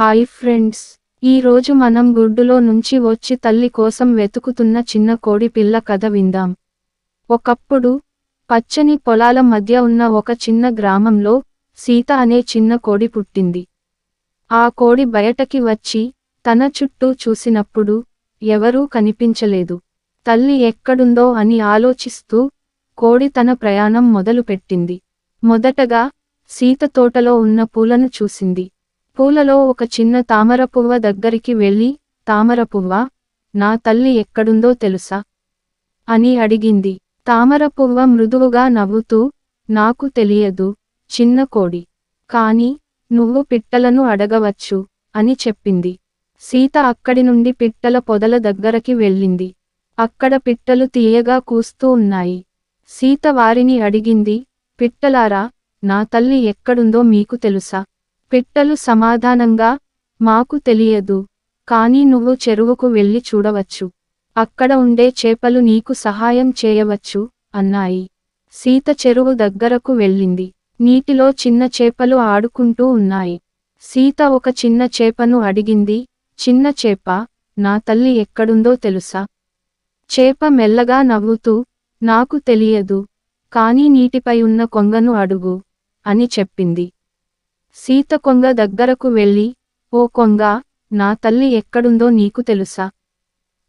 Hi friends. ఈ రోజు మనం గుడ్డులో నుంచి వచ్చి తల్లి కోసం వెతుకుతున్న చిన్న కోడి పిల్ల కథ విందాం. ఒకప్పుడు పచ్చని పొలాల మధ్య ఉన్న ఒక చిన్న గ్రామంలో సీత అనే చిన్న కోడి పుట్టింది. ఆ కోడి బయటకి వచ్చి తన చుట్టూ చూసినప్పుడు ఎవరూ కనిపించలేదు. తల్లి ఎక్కడుందో అని ఆలోచిస్తూ కోడి తన ప్రయాణం మొదలుపెట్టింది. మొదటగా సీత తోటలో ఉన్న పూలను చూసింది. పూలలో ఒక చిన్న తామర పువ్వ దగ్గరికి వెళ్ళి తామర పువ్వ? నా తల్లి ఎక్కడుందో తెలుసా అని అడిగింది. తామర పువ్వ మృదువుగా నవ్వుతూ నాకు తెలియదు చిన్న కోడి. కాని నువ్వు పిట్టలను అడగవచ్చు అని చెప్పింది. సీత అక్కడి నుండి పిట్టల పొదల దగ్గరకి వెళ్ళింది. అక్కడ పిట్టలు తీయగా కూస్తూ ఉన్నాయి. సీత వారిని అడిగింది పిట్టలారా నా తల్లి ఎక్కడుందో మీకు తెలుసా? పిట్టలు సమాధానంగా మాకు తెలియదు. కానీ నువ్వు చెరువుకు వెళ్ళి చూడవచ్చు. అక్కడ ఉండే చేపలు నీకు సహాయం చేయవచ్చు అన్నాయి. సీత చెరువు దగ్గరకు వెళ్ళింది. నీటిలో చిన్న చేపలు ఆడుకుంటూ ఉన్నాయి. సీత ఒక చిన్న చేపను అడిగింది. చిన్న చేప నా తల్లి ఎక్కడుందో తెలుసా? చేప మెల్లగా నవ్వుతూ నాకు తెలియదు. కానీ నీటిపై ఉన్న కొంగను అడుగు అని చెప్పింది. సీత కొంగ దగ్గరకు వెళ్ళి ఓ కొంగ నా తల్లి ఎక్కడుందో నీకు తెలుసా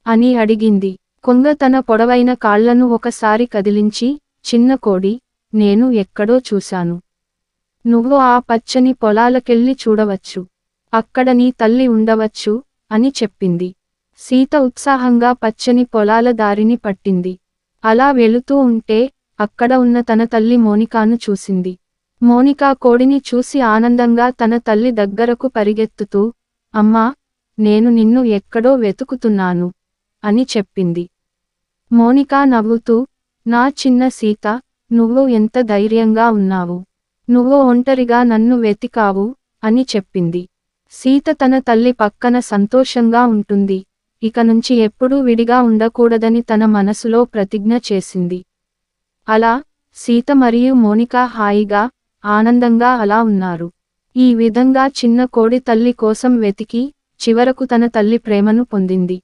అని అడిగింది. కొంగ తన పొడవైన కాళ్ళను ఒకసారి కదిలించి చిన్న కోడి నేను ఎక్కడో చూశాను. నువ్వు ఆ పచ్చని పొలాలకెళ్ళి చూడవచ్చు. అక్కడ నీ తల్లి ఉండవచ్చు అని చెప్పింది. సీత ఉత్సాహంగా పచ్చని పొలాల దారిని పట్టింది. అలా వెళుతూ ఉంటే అక్కడ ఉన్న తన తల్లి మోనికాను చూసింది. మోనికా కోడిని చూసి ఆనందంగా తన తల్లి దగ్గరకు పరిగెత్తుతూ అమ్మా నేను నిన్ను ఎక్కడో వెతుకుతున్నాను అని చెప్పింది. మోనికా నవ్వుతూ నా చిన్న సీత నువ్వు ఎంత ధైర్యంగా ఉన్నావు. నువ్వు ఒంటరిగా నన్ను వెతికావు అని చెప్పింది. సీత తన తల్లి పక్కన సంతోషంగా ఉంటుంది. ఇక నుంచి ఎప్పుడూ విడిగా ఉండకూడదని తన మనసులో ప్రతిజ్ఞ చేసింది. అలా సీత మరియు మోనికా హాయిగా ఆనందంగా అలా ఉన్నారు. ఈ విధంగా చిన్న కోడి తల్లి కోసం వెతికి చివరకు తన తల్లి ప్రేమను పొందింది.